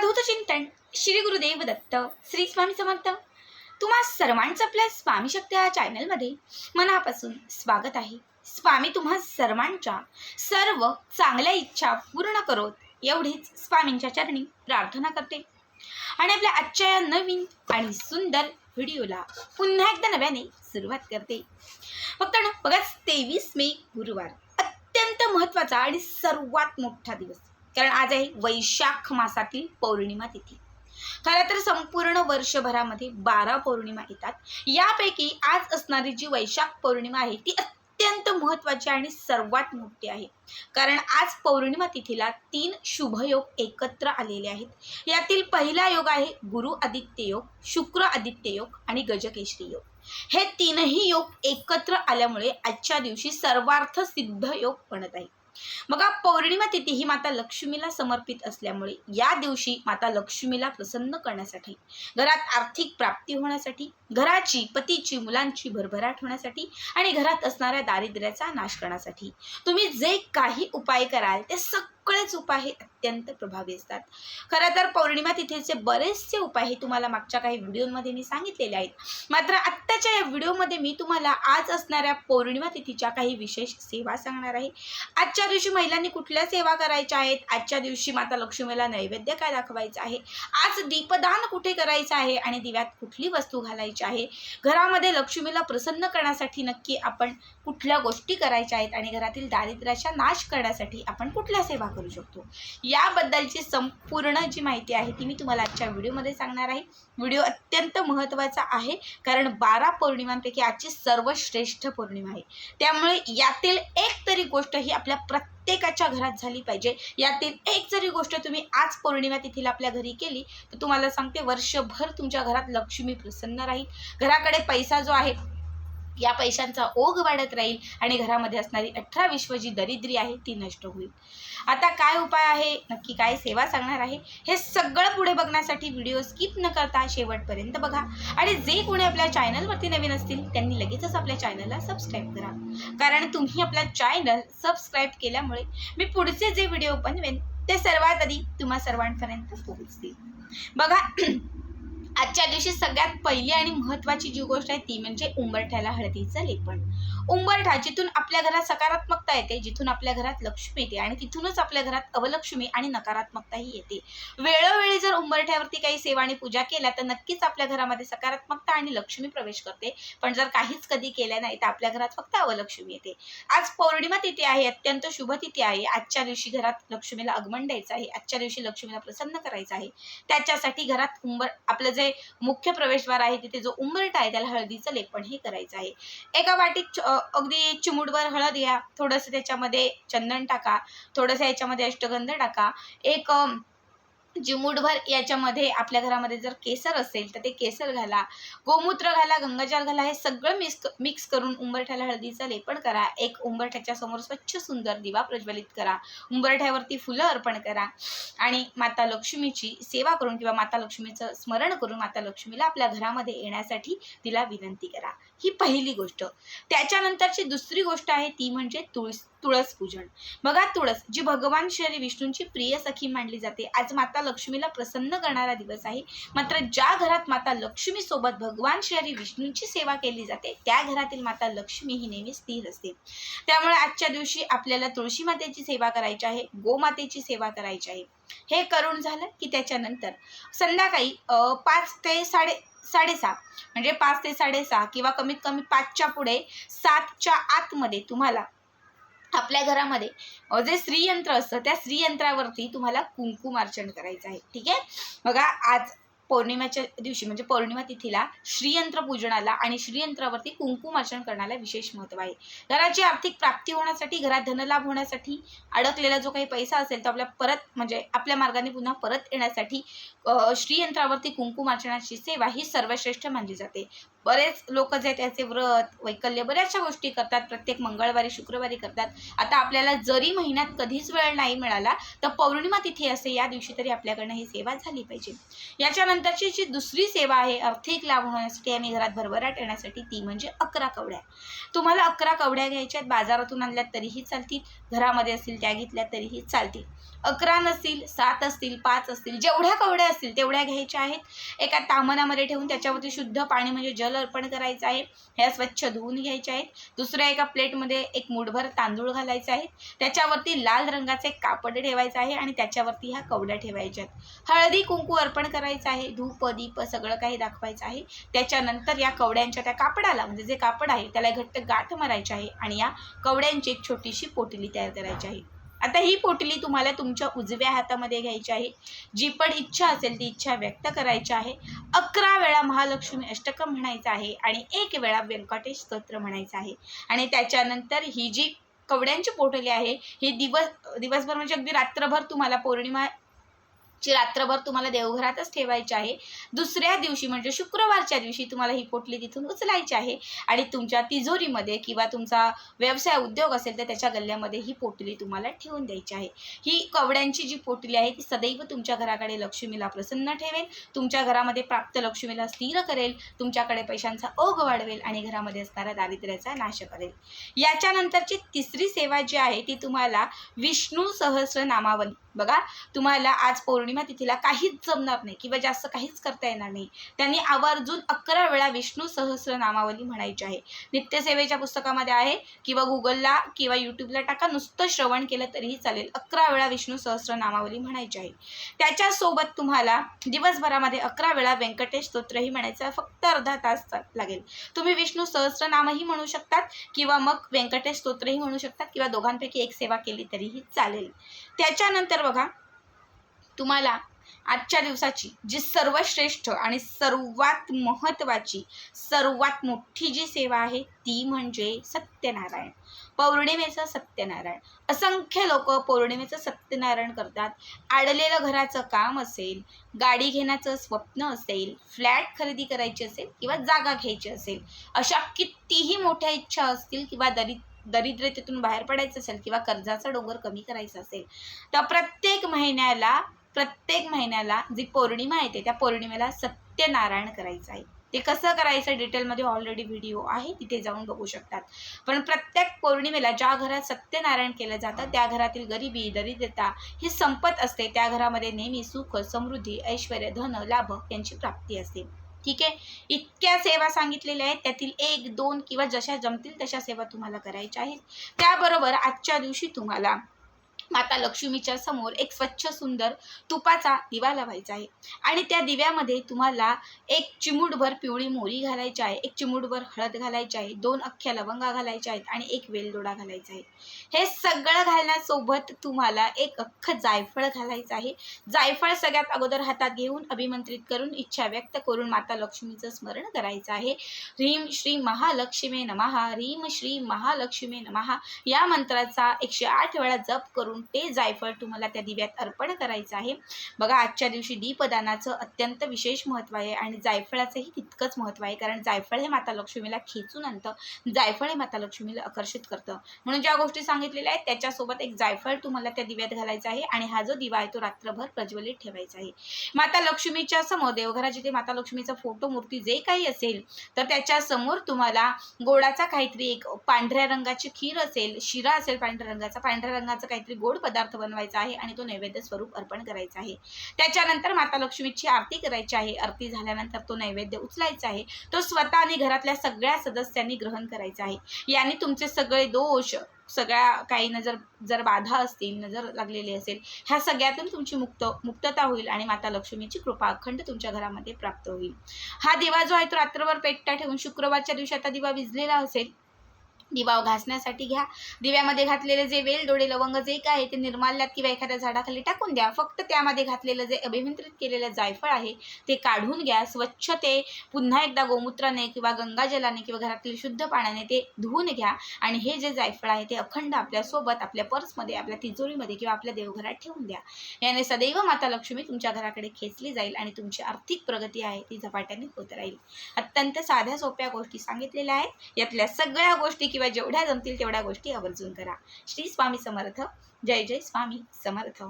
अवधूत चिंतन श्री गुरुदेव दत्त श्री स्वामी समर्थ. तुम्हा सर्वांचं आपल्या स्वामी शक्ती या चॅनलमध्ये मनापासून स्वागत आहे. स्वामी तुम्हा सर्वांच्या सर्व चांगल्या इच्छा पूर्ण करोत एवढीच स्वामींच्या चरणी प्रार्थना करते. आणि आपल्या आजच्या या नवीन आणि सुंदर व्हिडिओला पुन्हा एकदा नव्याने सुरुवात करते. फक्त ना बघाच तेवीस मे गुरुवार अत्यंत महत्त्वाचा आणि सर्वात मोठा दिवस. कारण आज आहे वैशाख मासातील पौर्णिमा तिथी. खरं तर संपूर्ण वर्षभरामध्ये बारा पौर्णिमा येतात. यापैकी आज असणारी जी वैशाख पौर्णिमा आहे ती अत्यंत महत्त्वाची आणि सर्वात मोठी आहे. कारण आज पौर्णिमा तिथीला तीन शुभयोग एकत्र आलेले आहेत. यातील पहिला योग आहे गुरु आदित्य योग शुक्र आदित्य योग आणि गजकेशरी योग. हे तीनही योग एकत्र आल्यामुळे आजच्या दिवशी सर्वार्थ सिद्ध योग बनत आहे बघा पौर्णिमा तिथी ही माता लक्ष्मीला समर्पित असल्यामुळे या दिवशी माता लक्ष्मीला प्रसन्न करण्यासाठी घरात आर्थिक प्राप्ती होण्यासाठी घराची पतीची मुलांची भरभराट होण्यासाठी आणि घरात असणाऱ्या दारिद्र्याचा नाश करण्यासाठी तुम्ही जे काही उपाय कराल ते सगळेच उपाय हे अत्यंत प्रभावी असतात. खरं तर पौर्णिमा तिथीचे बरेचसे उपाय हे तुम्हाला मागच्या काही व्हिडिओमध्ये मी सांगितलेले आहेत. मात्र आत्ताच्या या व्हिडिओमध्ये मी तुम्हाला आज असणाऱ्या पौर्णिमा तिथीच्या काही विशेष सेवा सांगणार आहे. आजच्या दिवशी महिलांनी कुठल्या सेवा करायच्या आहेत? आजच्या दिवशी माता लक्ष्मीला नैवेद्य काय दाखवायचं आहे? आज दीपदान कुठे करायचं आहे? आणि दिव्यात कुठली वस्तू घालायची आहे? घरामध्ये लक्ष्मीला प्रसन्न करण्यासाठी नक्की आपण कुठल्या गोष्टी करायच्या आहेत? आणि घरातील दारिद्र्याचा नाश करण्यासाठी आपण कुठल्या सेवा करू शकतो. याबद्दलची संपूर्ण जी माहिती आहे ती मी तुम्हाला आजच्या व्हिडिओमध्ये सांगणार आहे. व्हिडिओ अत्यंत महत्त्वाचा आहे कारण बारा पौर्णिमांपैकी आजची सर्वश्रेष्ठ पौर्णिमा आहे. त्यामुळे यातील एक तरी गोष्ट ही आपल्या प्रत्येकाच्या घरात झाली पाहिजे. यातील एक जरी गोष्ट तुम्ही आज पौर्णिमा तिथीला आपल्या घरी केली तर तुम्हाला सांगते वर्षभर तुमच्या घरात लक्ष्मी प्रसन्न राहील. घराकडे पैसा जो आहे या पैशांचा ओघ वाढत राहील आणि घरामध्ये असणारी अठरा विश्व जी दरिद्री आहे ती नष्ट होईल. आता काय उपाय आहे? नक्की काय सेवा सांगणार आहे? हे सगळं पुढे बघण्यासाठी व्हिडिओ स्किप न करता शेवटपर्यंत बघा. आणि जे कोणी आपल्या चॅनलवरती नवीन असतील त्यांनी लगेचच आपल्या चॅनलला सबस्क्राईब करा. कारण तुम्ही आपला चॅनल सबस्क्राईब केल्यामुळे मी पुढचे जे व्हिडिओ बनवेन ते सर्वात आधी तुम्हा सर्वांपर्यंत पोहोचतील. बघा आजच्या दिवशी सगळ्यात पहिली आणि महत्त्वाची जी गोष्ट आहे ती म्हणजे उंबरठ्याला हळदीचं लेपण उंबरठा जिथून आपल्या घरात सकारात्मकता येते जिथून आपल्या घरात लक्ष्मी येते आणि तिथूनच आपल्या घरात अवलक्ष्मी आणि नकारात्मकताही येते. वेळोवेळी जर उंबरठ्यावरती काही सेवा आणि पूजा केल्या तर नक्कीच आपल्या घरामध्ये सकारात्मकता आणि लक्ष्मी प्रवेश करते. पण जर काहीच कधी केल्या नाही तर आपल्या घरात फक्त अवलक्ष्मी येते. आज पौर्णिमा तिथी आहे अत्यंत शुभ तिथी आहे. आजच्या दिवशी घरात लक्ष्मीला आगमन द्यायचं आहे. आजच्या दिवशी लक्ष्मीला प्रसन्न करायचं आहे. त्याच्यासाठी घरात उंबर आपलं जे मुख्य प्रवेशद्वार आहे तिथे जो उंबरठा आहे त्याला हळदीचं लेपण हे करायचं आहे. एका वाटीत अगदी चिमुडभर हळद घ्या. थोडंसं त्याच्यामध्ये चंदन टाका. थोडंसं याच्यामध्ये अष्टगंध टाका. एक चिमूटभर याच्यामध्ये आपल्या घरामध्ये जर केसर असेल तर ते केसर घाला. गोमूत्र घाला गंगाजल घाला हे सगळं मिक्स मिक्स करून उंबरठ्याला हळदीचं लेपण करा. एक उंबरठ्याच्या समोर स्वच्छ सुंदर दिवा प्रज्वलित करा. उंबरठ्यावरती फुलं अर्पण करा. आणि माता लक्ष्मीची सेवा करून किंवा माता लक्ष्मीचं स्मरण करून माता लक्ष्मीला आपल्या घरामध्ये येण्यासाठी तिला विनंती करा. ही पहिली गोष्ट. त्याच्यानंतरची दुसरी गोष्ट आहे ती म्हणजे तुळस तुळस पूजन बघा तुळस जी भगवान श्री विष्णूंची प्रिय सखी मानली जाते. आज माता लक्ष्मीला प्रसन्न करणारा दिवस आहे. मात्र ज्या घरात माता लक्ष्मी सोबत भगवान श्री विष्णूंची सेवा केली जाते त्या घरातील माता लक्ष्मी ही नेहमी स्थिर असते. त्यामुळे आजच्या दिवशी आपल्याला तुळशी मातेची सेवा करायची आहे गोमातेची सेवा करायची आहे. हे करून झालं की त्याच्यानंतर संध्याकाळी पाच ते साडे साडेसहा म्हणजे पाच ते साडेसहा किंवा कमीत कमी पाचच्या पुढे सातच्या आतमध्ये तुम्हाला आपल्या घरामध्ये जे स्त्रीयंत्र असतं त्या स्त्रीयंत्रावरती तुम्हाला कुंकुमार्चन करायचं आहे. ठीक आहे? बघा आज पौर्णिमेच्या दिवशी म्हणजे पौर्णिमा तिथीला श्रीयंत्र पूजनाला आणि श्रीयंत्रावरती कुंकुमार्चन करण्याला विशेष महत्त्व आहे. घराची आर्थिक प्राप्ती होण्यासाठी घरात धनलाभ होण्यासाठी अडकलेला जो काही पैसा असेल तो आपल्या परत म्हणजे आपल्या मार्गाने पुन्हा परत येण्यासाठी श्रीयंत्रावरती श्रीयंत्रावरती कुंकुमार्चनाची सेवा ही सर्वश्रेष्ठ मानली जाते. बरेच लोक जे त्याचे व्रत वैकल्य बऱ्याचशा गोष्टी करतात. प्रत्येक मंगळवारी शुक्रवारी करतात. आता आपल्याला जरी महिन्यात कधीच वेळ नाही मिळाला तर पौर्णिमा तिथी असे या दिवशी तरी आपल्याकडनं ही सेवा झाली पाहिजे. याच्यानंतरची जी दुसरी सेवा आहे आर्थिक लाभ होण्यासाठी आणि घरात भरभराट येण्यासाठी ती म्हणजे अकरा कवड्या. तुम्हाला अकरा कवड्या घ्यायच्या आहेत बाजारातून आणल्यात तरीही चालतील घरामध्ये असतील त्या घेतल्या तरीही चालतील. अकरा नसतील सात असतील पाच असतील जेवढ्या कवड्या असतील तेवढ्या घ्यायच्या आहेत. एका तामनामध्ये ठेवून त्याच्यावरती शुद्ध पाणी म्हणजे जल अर्पण करायचं आहे ह्या स्वच्छ धुवून घ्यायच्या आहेत. दुसऱ्या एका प्लेटमध्ये एक मुठभर तांदूळ घालायचे आहेत त्याच्यावरती लाल रंगाचे एक कापड ठेवायचं आहे आणि त्याच्यावरती ह्या कवड्या ठेवायच्या आहेत. हळदी कुंकू अर्पण करायचं आहे धूप दीप सगळं काही दाखवायचं आहे. त्याच्यानंतर या कवड्यांच्या त्या कापडाला म्हणजे जे कापड आहे त्याला घट्ट गाठ मारायची आहे आणि या कवड्यांची एक छोटीशी पोटली तयार करायची आहे. आता ही पोटली तुम्हाला तुमच्या उजव्या हातामध्ये घ्यायची आहे. जी पण इच्छा असेल ती इच्छा व्यक्त करायची आहे. अकरा वेळा महालक्ष्मी अष्टकम म्हणायचं आहे आणि एक वेळा व्यंकटेश स्तोत्र म्हणायचं आहे. आणि त्याच्यानंतर ही जी कवड्यांची पोटली आहे ही दिवस दिवसभर म्हणजे अगदी रात्रभर तुम्हाला पौर्णिमा ची रात्रभर तुम्हाला देवघरातच ठेवायची आहे दुसऱ्या दिवशी म्हणजे शुक्रवारच्या दिवशी तुम्हाला ही पोटली तिथून उचलायची आहे आणि तुमच्या तिजोरीमध्ये किंवा तुमचा व्यवसाय उद्योग असेल तर त्याच्या गल्ल्यामध्ये ही पोटली तुम्हाला ठेवून द्यायची आहे. ही कवड्यांची जी पोटली आहे ती सदैव तुमच्या घराकडे लक्ष्मीला प्रसन्न ठेवेल तुमच्या घरामध्ये प्राप्त लक्ष्मीला स्थिर करेल तुमच्याकडे पैशांचा ओघ वाढवेल आणि घरामध्ये असणाऱ्या दारिद्र्याचा नाश करेल. याच्यानंतरची तिसरी सेवा जी आहे ती तुम्हाला विष्णू सहस्र नामावली बघा तुम्हाला आज पौर्णिमा तिथीला काहीच जमणार नाही किंवा जास्त काहीच करता येणार नाही. त्यांनी आवर्जून अकरा वेळा विष्णू सहस्र नामावली म्हणायची आहे. नित्यसेवेच्या पुस्तकामध्ये आहे किंवा गुगलला किंवा यूट्यूबला टाका नुसतं श्रवण केलं तरीही चालेल. अकरा वेळा विष्णू सहस्र नामावली म्हणायची आहे. त्याच्यासोबत तुम्हाला दिवसभरामध्ये अकरा वेळा व्यंकटेश स्तोत्रही म्हणायचं फक्त अर्धा तास चा- लागेल. तुम्ही विष्णू सहस्र नामही म्हणू शकतात किंवा मग व्यंकटेश स्तोत्रही म्हणू शकतात किंवा दोघांपैकी एक सेवा केली तरीही चालेल. त्याच्यानंतर बघा तुम्हाला आजच्या दिवसाची जी सर्वश्रेष्ठ आणि सर्वात महत्त्वाची सर्वात मोठी जी सेवा आहे ती म्हणजे सत्यनारायण. पौर्णिमेचं सत्यनारायण. असंख्य लोक पौर्णिमेचं सत्यनारायण करतात. आडलेलं घराचं काम असेल गाडी घेण्याचं स्वप्न असेल फ्लॅट खरेदी करायची असेल किंवा जागा घ्यायची असेल अशा कितीही मोठ्या इच्छा असतील किंवा दरि दरिद्रतेतून बाहेर पडायचं असेल किंवा कर्जाचा डोंगर कमी करायचा असेल तर प्रत्येक महिन्याला प्रत्येक महिन्याला जी पौर्णिमा येते त्या पौर्णिमेला सत्यनारायण करायचं आहे. ते कसं करायचं डिटेलमध्ये ऑलरेडी व्हिडिओ आहे तिथे जाऊन बघू शकतात. पण प्रत्येक पौर्णिमेला ज्या घरात सत्यनारायण केलं जातं त्या घरातील गरिबी दरिद्रता ही संपत असते. त्या घरामध्ये नेहमी सुख समृद्धी ऐश्वर धन लाभ यांची प्राप्ती असते. ठीक आहे? इतक्या सेवा सांगितलेल्या आहेत त्यातील एक दोन किंवा जशा जमतील तशा सेवा तुम्हाला करायच्या आहेत. त्याबरोबर आजच्या दिवशी तुम्हाला माता लक्ष्मीच्या समोर एक स्वच्छ सुंदर तुपाचा दिवा लावायचा आहे. आणि त्या दिव्यामध्ये तुम्हाला एक चिमूटभर पिवळी मोरी घालायची आहे एक चिमूटभर हळद घालायची आहे दोन अख्ख्या लवंगा घालायच्या आहेत आणि एक वेलदोडा घालायचा आहे. हे सगळं घालण्यासोबत तुम्हाला एक अख्खं जायफळ घालायचं आहे. जायफळ सगळ्यात अगोदर हातात घेऊन अभिमंत्रित करून इच्छा व्यक्त करून माता लक्ष्मीचं स्मरण करायचं आहे. ह्रीम श्री महालक्ष्मी नमहा ह्रीम श्री महालक्ष्मी नमहा या मंत्राचा एकशे आठ वेळा जप करून ते जायफळ तुम्हाला त्या दिव्यात अर्पण करायचं आहे? बघा आजच्या दिवशी दीपदानाचं अत्यंत विशेष महत्त्व आहे आणि जायफळाचंही तितकंच महत्त्व आहे कारण जायफळ हे माता लक्ष्मीला खेचून आणतं. जायफळ हे माता लक्ष्मीला आकर्षित करतं. म्हणून ज्या गोष्टी सांगितलेल्या आहेत त्याच्यासोबत एक जायफळ तुम्हाला त्या दिव्यात घालायचं आहे आणि हा जो दिवा आहे तो रात्रभर प्रज्वलित ठेवायचा आहे. माता लक्ष्मीच्या समोर देवघरात जिथे माता लक्ष्मीचा फोटो मूर्ती जे काही असेल तर त्याच्यासमोर तुम्हाला गोडाचा काहीतरी एक पांढऱ्या रंगाची खीर असेल शिरा असेल पांढऱ्या रंगाचा पांढऱ्या रंगाचं काहीतरी गोड पदार्थ बनवायचा आहे आणि तो नैवेद्य स्वरूप अर्पण करायचा आहे. त्याच्यानंतर माता लक्ष्मीची आरती करायची आहे. आरती झाल्यानंतर तो नैवेद्य उचलायचा आहे. तो स्वतः आणि घरातल्या सगळ्या सदस्यांनी ग्रहण करायचा आहे. याने तुमचे सगळे दोष सगळ्या काही नजर जर बाधा असतील नजर लागलेली असेल ह्या सगळ्यातून तुमची मुक्त मुक्तता होईल आणि माता लक्ष्मीची कृपा अखंड तुमच्या घरामध्ये प्राप्त होईल. हा दिवा जो आहे तो रात्रभर पेटता ठेवून शुक्रवारच्या दिवशी आता दिवा विजलेला असेल दिवा घासण्यासाठी घ्या. दिव्यामध्ये घातलेले जे वेल डोळे लवंग जे काय आहे ते निर्माल्यात किंवा एखाद्या झाडाखाली टाकून द्या. फक्त त्यामध्ये घातलेलं जे अभिमंत्रित केलेलं जायफळ आहे ते काढून घ्या. स्वच्छ ते पुन्हा एकदा गोमूत्राने किंवा गंगाजलाने किंवा घरातील शुद्ध पाण्याने ते धुवून घ्या. आणि हे जे जायफळ आहे ते अखंड आपल्यासोबत आपल्या पर्समध्ये आपल्या तिजोरीमध्ये किंवा आपल्या देवघरात ठेवून द्या. याने सदैव माता लक्ष्मी तुमच्या घराकडे खेचली जाईल आणि तुमची आर्थिक प्रगती आहे ती झपाट्याने होत राहील. अत्यंत साध्या सोप्या गोष्टी सांगितलेल्या आहेत. यातल्या सगळ्या गोष्टी किंवा जेवढ्या जमतील तेवढ्या गोष्टी आवर्जून करा. श्री स्वामी समर्थ. जय जय स्वामी समर्थ.